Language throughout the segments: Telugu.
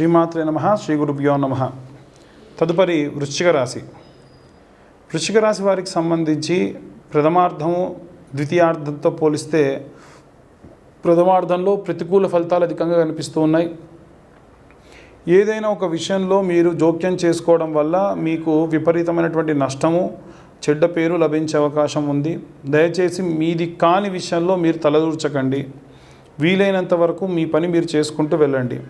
శ్రీమాత్రే నమ శ్రీ గురుభ్యో నమ. తదుపరి వృశ్చిక రాశి. వృశ్చిక రాశి వారికి సంబంధించి ప్రథమార్థము ద్వితీయార్థంతో పోలిస్తే ప్రథమార్థంలో ప్రతికూల ఫలితాలు అధికంగా కనిపిస్తూ ఉన్నాయి. ఏదైనా ఒక విషయంలో మీరు జోక్యం చేసుకోవడం వల్ల మీకు విపరీతమైనటువంటి నష్టము చెడ్డ పేరు లభించే అవకాశం ఉంది. దయచేసి మీది కాని విషయంలో మీరు తలదూర్చకండి. వీలైనంత వరకు మీ పని మీరు చేసుకుంటూ వెళ్ళండి.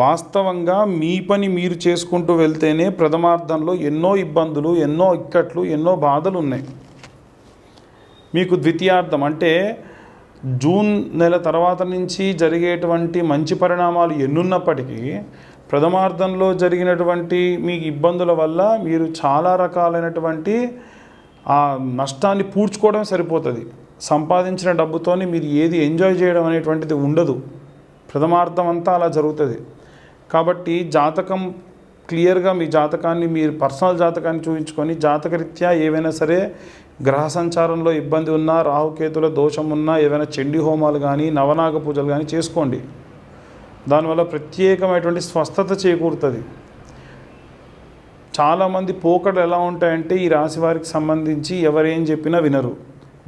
వాస్తవంగా మీ పని మీరు చేసుకుంటూ వెళ్తేనే ప్రథమార్థంలో ఎన్నో ఇబ్బందులు ఎన్నో ఇక్కట్లు ఎన్నో బాధలు ఉన్నాయి మీకు ద్వితీయార్థం అంటే జూన్ నెల తర్వాత నుంచి జరిగేటువంటి మంచి పరిణామాలు ఎన్నున్నప్పటికీ ప్రథమార్థంలో జరిగినటువంటి మీ ఇబ్బందుల వల్ల మీరు చాలా రకాలైనటువంటి ఆ నష్టాన్ని పూడ్చుకోవడం సరిపోతుంది. సంపాదించిన డబ్బుతోని మీరు ఏది ఎంజాయ్ చేయడం అనేటువంటిది ఉండదు. ప్రథమార్థం అంతా అలా జరుగుతుంది. కాబట్టి జాతకం క్లియర్గా మీ జాతకాన్ని మీరు పర్సనల్ జాతకాన్ని చూపించుకొని జాతకరీత్యా ఏవైనా సరే గ్రహ సంచారంలో ఇబ్బంది ఉన్నా రాహుకేతుల దోషం ఉన్నా ఏవైనా చెండి హోమాలు కానీ నవనాగ పూజలు కానీ చేసుకోండి. దానివల్ల ప్రత్యేకమైనటువంటి స్వస్థత చేకూరుతుంది. చాలామంది పోకడలు ఎలా ఉంటాయంటే ఈ రాశి వారికి సంబంధించి ఎవరేం చెప్పినా వినరు.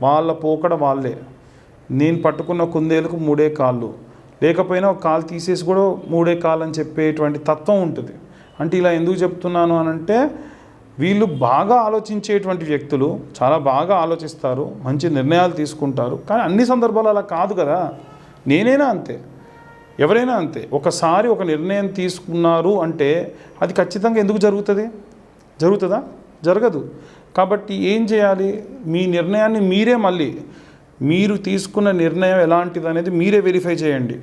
వాళ్ళ పోకడ వాళ్ళే. నేను పట్టుకున్న కుందేలకు మూడే కాళ్ళు. లేకపోయినా ఒక కాలు తీసేసి కూడా మూడే కాలు అని చెప్పేటువంటి తత్వం ఉంటుంది. అంటే ఇలా ఎందుకు చెప్తున్నాను అని అంటే వీళ్ళు బాగా ఆలోచించేటువంటి వ్యక్తులు చాలా బాగా ఆలోచిస్తారు మంచి నిర్ణయాలు తీసుకుంటారు. కానీ అన్ని సందర్భాలు అలా కాదు కదా. నేనైనా అంతే. ఎవరైనా అంతే. ఒకసారి ఒక నిర్ణయం తీసుకున్నారు అంటే అది ఖచ్చితంగా ఎందుకు జరుగుతుంది? జరుగుతుందా? జరగదు. కాబట్టి ఏం చేయాలి? మీ నిర్ణయాన్ని మీరే మళ్ళీ మీరు తీసుకున్న నిర్ణయం ఎలాంటిది అనేది మీరే వెరిఫై చేయండి.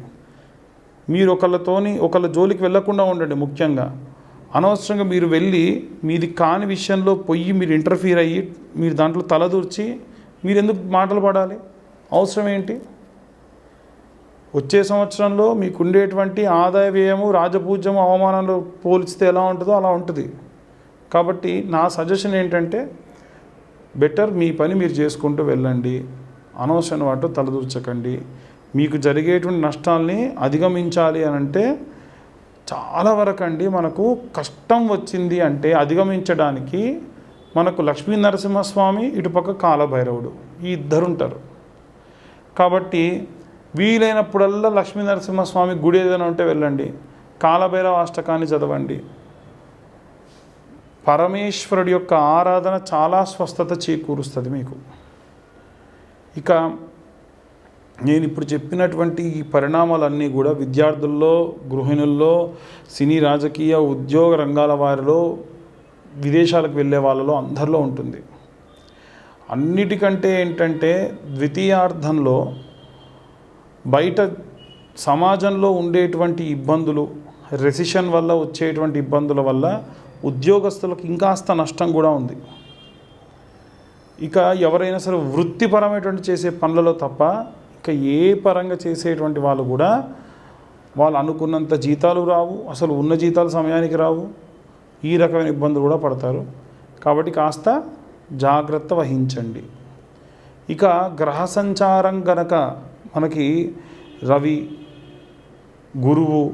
మీరు ఒకళ్ళతోని ఒకళ్ళ జోలికి వెళ్ళకుండా ఉండండి ముఖ్యంగా. అనవసరంగా మీరు వెళ్ళి మీది కాని విషయంలో పొయ్యి మీరు ఇంటర్ఫీర్ అయ్యి మీరు దాంట్లో తలదూర్చి మీరు ఎందుకు మాటలు పడాలి? అవసరం ఏంటి? వచ్చే సంవత్సరంలో మీకు ఉండేటువంటి ఆదాయ వ్యయము రాజపూజ్యము అవమానాలు పోల్చితే ఎలా ఉంటుందో అలా ఉంటుంది. కాబట్టి నా సజెషన్ ఏంటంటే బెటర్ మీ పని మీరు చేసుకుంటూ వెళ్ళండి. అనవసరమైన వాటితో తలదూర్చకండి. మీకు జరిగేటువంటి నష్టాల్ని అధిగమించాలి అని అంటే చాలా వరకు అండి మనకు కష్టం వచ్చింది అంటే అధిగమించడానికి మనకు లక్ష్మీ నరసింహస్వామి ఇటుపక్క కాలభైరవుడు ఈ ఇద్దరు ఉంటారు. కాబట్టి వీలైనప్పుడల్లా లక్ష్మీ నరసింహస్వామి గుడి ఏదైనా ఉంటే వెళ్ళండి. కాలభైరవ అష్టకాన్ని చదవండి. పరమేశ్వరుడి యొక్క ఆరాధన చాలా స్వస్థత చేకూరుస్తుంది మీకు. ఇక నేను ఇప్పుడు చెప్పినటువంటి ఈ పరిణామాలన్నీ కూడా విద్యార్థుల్లో గృహిణుల్లో సినీ రాజకీయ ఉద్యోగ రంగాల వారిలో విదేశాలకు వెళ్ళే వాళ్ళలో అందరిలో ఉంటుంది. అన్నిటికంటే ఏంటంటే ద్వితీయార్థంలో బయట సమాజంలో ఉండేటువంటి ఇబ్బందులు రెసిషన్ వల్ల వచ్చేటువంటి ఇబ్బందుల వల్ల ఉద్యోగస్తులకు ఇంకాస్త నష్టం కూడా ఉంది. ఇక ఎవరైనా సరే వృత్తిపరమైనటువంటి చేసే పనులలో తప్ప ఇక ఏ పరంగా చేసేటువంటి వాళ్ళు కూడా వాళ్ళు అనుకున్నంత జీతాలు రావు అసలు ఉన్న జీతాలు సమయానికి రావు ఈ రకమైన ఇబ్బందులు కూడా పడతారు. కాబట్టి కాస్త జాగ్రత్త వహించండి. ఇక గ్రహ సంచారం గనక మనకి రవి గురువు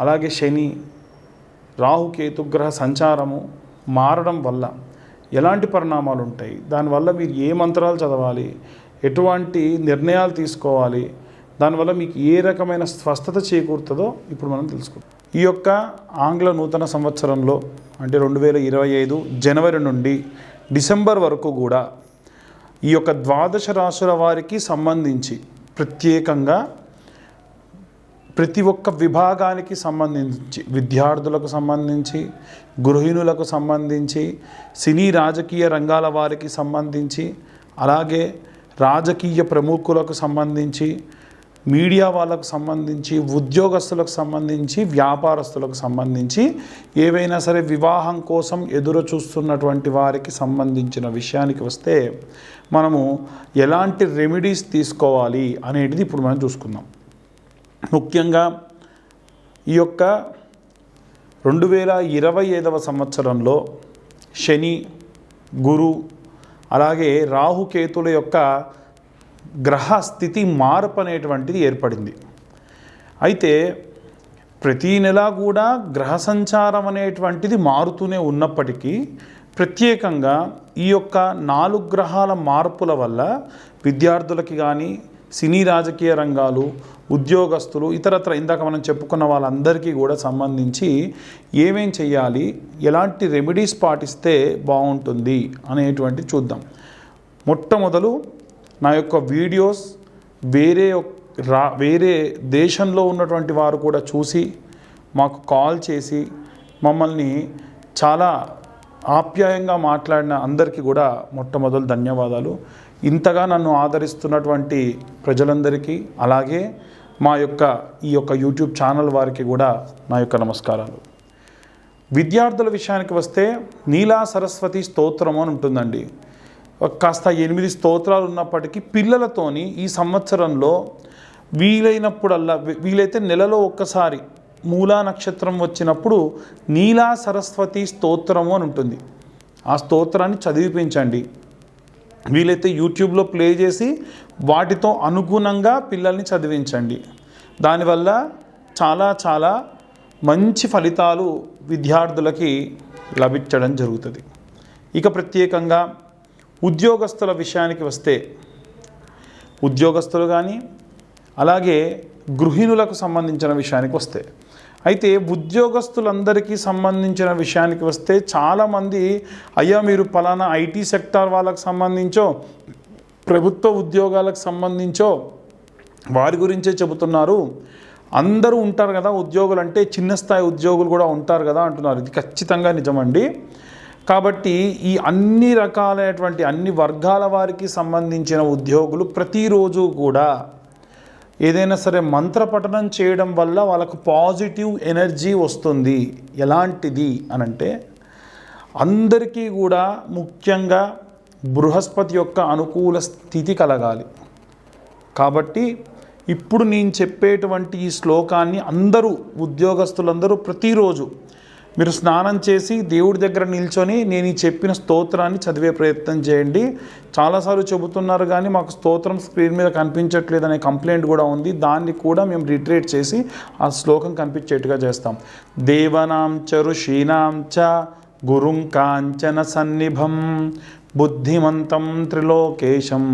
అలాగే శని రాహుకేతు గ్రహ సంచారము మారడం వల్ల ఎలాంటి పరిణామాలు ఉంటాయి దానివల్ల మీరు ఏ మంత్రాలు చదవాలి? ఎటువంటి నిర్ణయాలు తీసుకోవాలి? దానివల్ల మీకు ఏ రకమైన స్వస్థత చేకూరుతుందో ఇప్పుడు మనం తెలుసుకుందాం. ఈ యొక్క ఆంగ్ల నూతన సంవత్సరంలో అంటే రెండు వేల ఇరవై ఐదు జనవరి నుండి డిసెంబర్ వరకు కూడా ఈ యొక్క ద్వాదశ రాశుల వారికి సంబంధించి ప్రత్యేకంగా ప్రతి ఒక్క విభాగానికి సంబంధించి విద్యార్థులకు సంబంధించి గృహిణులకు సంబంధించి సినీ రాజకీయ రంగాల వారికి సంబంధించి అలాగే రాజకీయ ప్రముఖులకు సంబంధించి మీడియా వాళ్ళకు సంబంధించి ఉద్యోగస్తులకు సంబంధించి వ్యాపారస్తులకు సంబంధించి ఏవైనా సరే వివాహం కోసం ఎదురు చూస్తున్నటువంటి వారికి సంబంధించిన విషయానికి వస్తే మనము ఎలాంటి రెమెడీస్ తీసుకోవాలి అనేటిది ఇప్పుడు మనం చూసుకుందాం. ముఖ్యంగా ఈ యొక్క రెండు వేల ఇరవై ఐదవ సంవత్సరంలో శని గురు అలాగే రాహుకేతుల యొక్క గ్రహ స్థితి మార్పు అనేటువంటిది ఏర్పడింది. అయితే ప్రతి నెల కూడా గ్రహ సంచారం అనేటువంటిది మారుతూనే ఉన్నప్పటికీ ప్రత్యేకంగా ఈ యొక్క నాలుగు గ్రహాల మార్పుల వల్ల విద్యార్థులకి కానీ సినీ రాజకీయ రంగాలు ఉద్యోగస్తులు ఇతరత్ర ఇందాక మనం చెప్పుకున్న వాళ్ళందరికీ కూడా సంబంధించి ఏమేం చేయాలి ఎలాంటి రెమెడీస్ పాటిస్తే బాగుంటుంది అనేటువంటి చూద్దాం. మొట్టమొదలు నా యొక్క వీడియోస్ వేరే రా వేరే దేశంలో ఉన్నటువంటి వారు కూడా చూసి మాకు కాల్ చేసి మమ్మల్ని చాలా ఆప్యాయంగా మాట్లాడిన అందరికీ కూడా మొట్టమొదలు ధన్యవాదాలు. ఇంతగా నన్ను ఆదరిస్తున్నటువంటి ప్రజలందరికీ అలాగే మా యొక్క ఈ యొక్క యూట్యూబ్ ఛానల్ వారికి కూడా నా యొక్క నమస్కారాలు. విద్యార్థుల విషయానికి వస్తే నీలా సరస్వతి స్తోత్రం అని ఉంటుందండి. కాస్త ఎనిమిది స్తోత్రాలు ఉన్నప్పటికీ పిల్లలతోని ఈ సంవత్సరంలో వీలైనప్పుడల్లా వీ- వీలైతే నెలలో ఒక్కసారి మూలా నక్షత్రం వచ్చినప్పుడు నీలా సరస్వతి స్తోత్రము అని ఉంటుంది. ఆ స్తోత్రాన్ని చదివిపించండి. వీలైతే యూట్యూబ్లో ప్లే చేసి వాటితో అనుగుణంగా పిల్లల్ని చదివించండి. దానివల్ల చాలా చాలా మంచి ఫలితాలు విద్యార్థులకి లభించడం జరుగుతుంది. ఇక ప్రత్యేకంగా ఉద్యోగస్తుల విషయానికి వస్తే ఉద్యోగస్తులు కానీ అలాగే గృహిణులకు సంబంధించిన విషయానికి వస్తే అయితే ఉద్యోగస్తులందరికీ సంబంధించిన విషయానికి వస్తే చాలామంది అయ్యా మీరు పలానా ఐటీ సెక్టార్ వాళ్ళకు సంబంధించో ప్రభుత్వ ఉద్యోగాలకు సంబంధించో వారి గురించే చెబుతున్నారు. అందరూ ఉంటారు కదా ఉద్యోగులు అంటే చిన్న స్థాయి ఉద్యోగులు కూడా ఉంటారు కదా అంటున్నారు. ఇది ఖచ్చితంగా నిజమండి. కాబట్టి ఈ అన్ని రకాలైనటువంటి అన్ని వర్గాల వారికి సంబంధించిన ఉద్యోగులు ప్రతిరోజు కూడా ఏదైనా సరే మంత్రపఠనం చేయడం వల్ల వాళ్ళకు పాజిటివ్ ఎనర్జీ వస్తుంది. ఎలాంటిది అనంటే అందరికీ కూడా ముఖ్యంగా బృహస్పతి యొక్క అనుకూల స్థితి కలగాలి. కాబట్టి ఇప్పుడు నేను చెప్పేటువంటి ఈ శ్లోకాన్ని అందరూ ఉద్యోగస్తులందరూ ప్రతిరోజు మీరు స్నానం చేసి దేవుడి దగ్గర నిల్చొని నేను ఈ చెప్పిన స్తోత్రాన్ని చదివే ప్రయత్నం చేయండి. చాలాసార్లు చెబుతున్నారు కానీ మాకు స్తోత్రం స్క్రీన్ మీద కనిపించట్లేదు అనే కంప్లైంట్ కూడా ఉంది. దాన్ని కూడా మేము రిట్రేట్ చేసి ఆ శ్లోకం కనిపించేట్టుగా చేస్తాం. దేవనాం చ ఋషీనాం చ గురుం కాంచన సన్నిభం బుద్ధిమంతం త్రిలోకేశం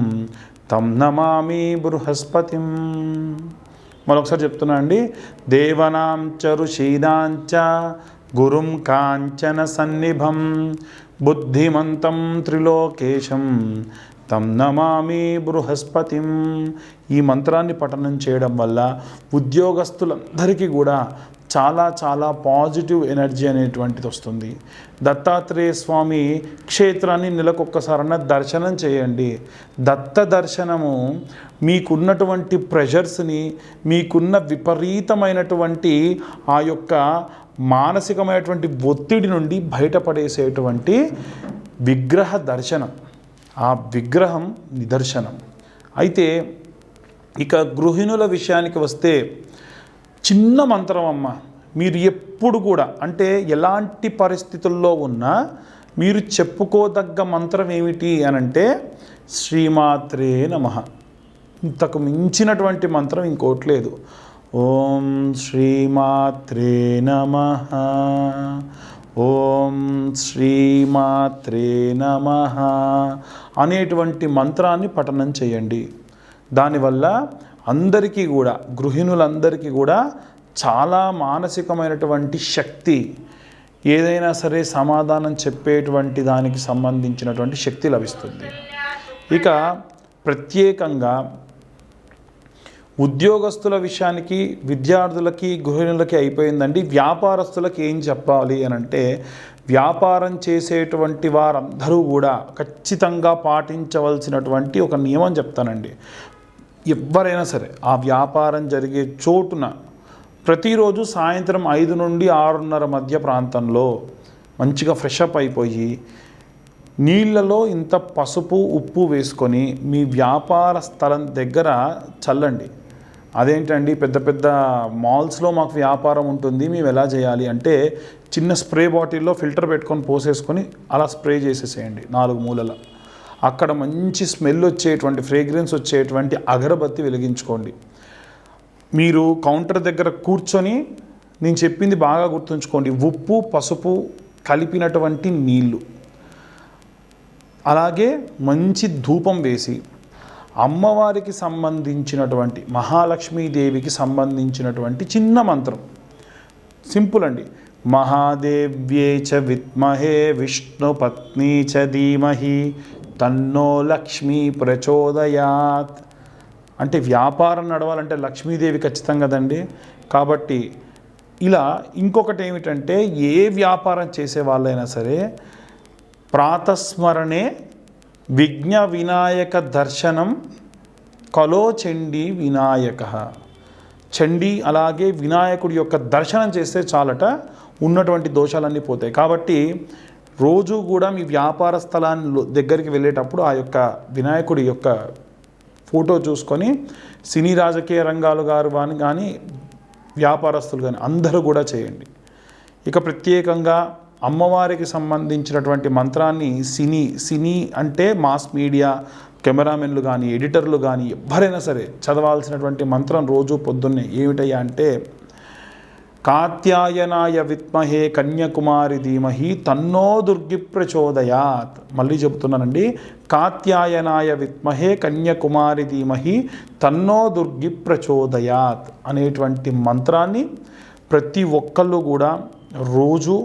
తం నమామి బృహస్పతిం. మరొకసారి చెప్తున్నా అండి. దేవనాం చ ఋషీనాంచ గురుం కాంచన సన్నిభం బుద్ధిమంతం త్రిలోకేశం తం నమామి బృహస్పతిం. ఈ మంత్రాన్ని పఠనం చేయడం వల్ల ఉద్యోగస్తులందరికీ కూడా చాలా చాలా పాజిటివ్ ఎనర్జీ అనేటువంటిది వస్తుంది. దత్తాత్రేయ స్వామి క్షేత్రాన్ని నెలకొక్కసారన్న దర్శనం చేయండి. దత్త దర్శనము మీకున్నటువంటి ప్రెషర్స్ని మీకున్న విపరీతమైనటువంటి ఆ యొక్క మానసికమైనటువంటి ఒత్తిడి నుండి బయటపడేసేటువంటి విగ్రహ దర్శనం. ఆ విగ్రహం నిదర్శనం. అయితే ఇక గృహిణుల విషయానికి వస్తే చిన్న మంత్రం అమ్మ. మీరు ఎప్పుడు కూడా అంటే ఎలాంటి పరిస్థితుల్లో ఉన్నా మీరు చెప్పుకోదగ్గ మంత్రం ఏమిటి అనంటే శ్రీమాత్రే నమ. ఇంతకు మించినటువంటి మంత్రం ఇంకోటి లేదు. ఓం శ్రీమాత్రే నమ. ఓం శ్రీమాత్రే నమ. అనేటువంటి మంత్రాన్ని పఠనం చేయండి. దానివల్ల అందరికీ కూడా గృహిణులందరికీ కూడా చాలా మానసికమైనటువంటి శక్తి ఏదైనా సరే సమాధానం చెప్పేటువంటి దానికి సంబంధించినటువంటి శక్తి లభిస్తుంది. ఇక ప్రత్యేకంగా ఉద్యోగస్తుల విషయానికి విద్యార్థులకి గృహిణులకి అయిపోయిందండి. వ్యాపారస్తులకి ఏం చెప్పాలి అని అంటే వ్యాపారం చేసేటువంటి వారందరూ కూడా ఖచ్చితంగా పాటించవలసినటువంటి ఒక నియమం చెప్తానండి. ఎవరైనా సరే ఆ వ్యాపారం జరిగే చోటున ప్రతిరోజు సాయంత్రం ఐదు నుండి ఆరున్నర మధ్య ప్రాంతంలో మంచిగా ఫ్రెషప్ అయిపోయి నీళ్ళలో ఇంత పసుపు ఉప్పు వేసుకొని మీ వ్యాపార స్థలం దగ్గర చల్లండి. అదేంటండి? పెద్ద పెద్ద మాల్స్లో మాకు వ్యాపారం ఉంటుంది. మేము ఎలా చేయాలి అంటే చిన్న స్ప్రే బాటిల్లో ఫిల్టర్ పెట్టుకొని పోసేసుకొని అలా స్ప్రే చేసేసేయండి నాలుగు మూలల. అక్కడ మంచి స్మెల్ వచ్చేటువంటి ఫ్రేగ్రెన్స్ వచ్చేటువంటి అగరబత్తి వెలిగించుకోండి. మీరు కౌంటర్ దగ్గర కూర్చొని నేను చెప్పింది బాగా గుర్తుంచుకోండి. ఉప్పు పసుపు కలిపినటువంటి నీళ్ళు. అలాగే మంచి ధూపం వేసి అమ్మవారికి సంబంధించినటువంటి మహాలక్ష్మీదేవికి సంబంధించినటువంటి చిన్న మంత్రం. సింపుల్ అండి. మహాదేవ్యే చ విద్మహే విష్ణు పత్ని చ ధీమహి తన్నో లక్ష్మీ ప్రచోదయాత్. అంటే వ్యాపారం నడవాలంటే లక్ష్మీదేవి ఖచ్చితం కదండి. కాబట్టి ఇలా ఇంకొకటి ఏమిటంటే ఏ వ్యాపారం చేసే వాళ్ళైనా సరే ప్రాతస్మరణే విఘ్న వినాయక దర్శనం కలో చండీ వినాయక. చండీ అలాగే వినాయకుడి యొక్క దర్శనం చేస్తే చాలట ఉన్నటువంటి దోషాలన్నీ పోతాయి. కాబట్టి రోజు కూడా మీ వ్యాపార స్థలాన్ని దగ్గరికి వెళ్ళేటప్పుడు ఆ యొక్క వినాయకుడి యొక్క ఫోటో చూసుకొని సినీ రాజకీయ రంగాలు గారు కానీ కానీ వ్యాపారస్తులు కానీ అందరూ కూడా చేయండి. ఇక ప్రత్యేకంగా అమ్మవారికి సంబంధించినటువంటి మంత్రాన్ని సినీ సినీ అంటే మాస్ మీడియా కెమెరామెన్లు కానీ ఎడిటర్లు కానీ ఎవరైనా సరే చదవాల్సినటువంటి మంత్రం రోజు పొద్దున్నే ఏమిటయ్యా అంటే కాత్యాయనాయ విత్మహే కన్యాకుమారి ధీమహి తన్నో దుర్గి ప్రచోదయాత్ మళ్ళీ చెబుతున్నానండి కాత్యాయనాయ విత్మహే కన్యాకుమారి ధీమహి తన్నో దుర్గి ప్రచోదయాత్ అనేటువంటి మంత్రాన్ని ప్రతి ఒక్కళ్ళు కూడా రోజు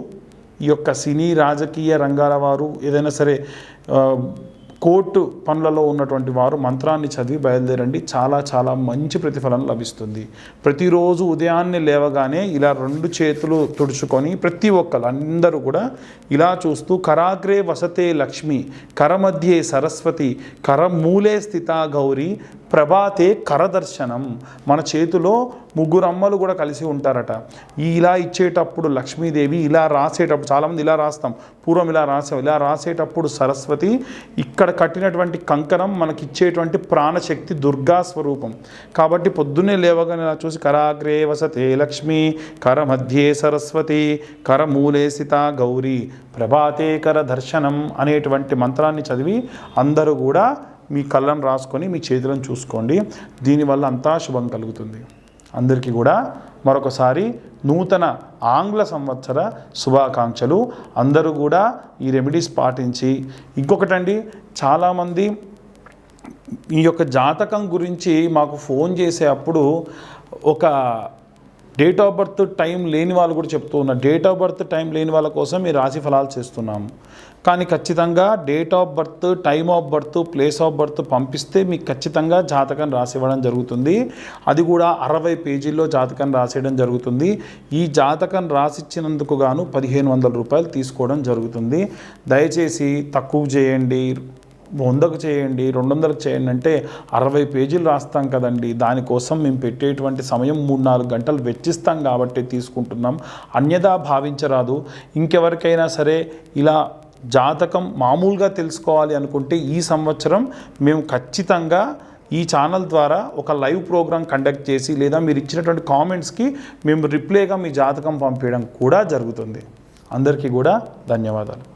ఈ యొక్క సినీ రాజకీయ రంగాల వారు ఏదైనా సరే కోర్టు పనులలో ఉన్నటువంటి వారు మంత్రాన్ని చదివి బయలుదేరండి. చాలా చాలా మంచి ప్రతిఫలం లభిస్తుంది. ప్రతిరోజు ఉదయాన్నే లేవగానే ఇలా రెండు చేతులు తుడుచుకొని ప్రతి ఒక్కరు అందరూ కూడా ఇలా చూస్తూ కరాగ్రే వసతే లక్ష్మి కరమధ్యే సరస్వతి కరమూలే స్థిత గౌరీ ప్రభాతే కరదర్శనం. మన చేతిలో ముగ్గురు అమ్మలు కూడా కలిసి ఉంటారట. ఈ ఇలా ఇచ్చేటప్పుడు లక్ష్మీదేవి ఇలా రాసేటప్పుడు చాలామంది ఇలా రాస్తాం. పూర్వం ఇలా రాసాం ఇలా రాసేటప్పుడు సరస్వతి ఇక్కడ కట్టినటువంటి కంకణం మనకి ఇచ్చేటువంటి ప్రాణశక్తి దుర్గా స్వరూపం. కాబట్టి పొద్దున్నే లేవగానే ఇలా చూసి కరాగ్రే వసతే లక్ష్మి కర మధ్యే సరస్వతి కరమూలే స్థిత గౌరీ ప్రభాతే కర దర్శనం అనేటువంటి మంత్రాన్ని చదివి అందరూ కూడా మీ కళ్ళను రాసుకొని మీ చేతులను చూసుకోండి. దీనివల్ల అంతా శుభం కలుగుతుంది. అందరికీ కూడా మరొకసారి నూతన ఆంగ్ల సంవత్సర శుభాకాంక్షలు. అందరూ కూడా ఈ రెమెడీస్ పాటించి ఇంకొకటండి చాలామంది ఈ యొక్క జాతకం గురించి మాకు ఫోన్ చేసే అప్పుడు ఒక డేట్ ఆఫ్ బర్త్ టైం లేని వాళ్ళు కూడా చెప్తూ ఉన్నారు. డేట్ ఆఫ్ బర్త్ టైం లేని వాళ్ళ కోసం ఈ రాశి ఫలాలు చేస్తున్నాము. కానీ ఖచ్చితంగా date of birth time of birth place of birth పంపిస్తే మీకు ఖచ్చితంగా జాతకం రాసి ఇవ్వడం జరుగుతుంది. అది కూడా అరవై పేజీల్లో జాతకం రాసేయడం జరుగుతుంది. ఈ జాతకం రాసిచ్చినందుకు గాను పదిహేను వందల రూపాయలు తీసుకోవడం జరుగుతుంది. దయచేసి తక్కువ చేయండి. వందకు చేయండి రెండు వందలకు చేయండి అంటే అరవై పేజీలు రాస్తాం కదండి. దానికోసం మేము పెట్టేటువంటి సమయం మూడు నాలుగు గంటలు వెచ్చిస్తాం కాబట్టి తీసుకుంటున్నాం. అన్యదా భావించరాదు. ఇంకెవరికైనా సరే ఇలా జాతకం మామూలుగా తెలుసుకోవాలి అనుకుంటే ఈ సంవత్సరం మేము ఖచ్చితంగా ఈ ఛానల్ ద్వారా ఒక లైవ్ ప్రోగ్రామ్ కండక్ట్ చేసి లేదా మీరు ఇచ్చినటువంటి కామెంట్స్కి మేము రిప్లైగా మీ జాతకం పంపించడం కూడా జరుగుతుంది. అందరికీ కూడా ధన్యవాదాలు.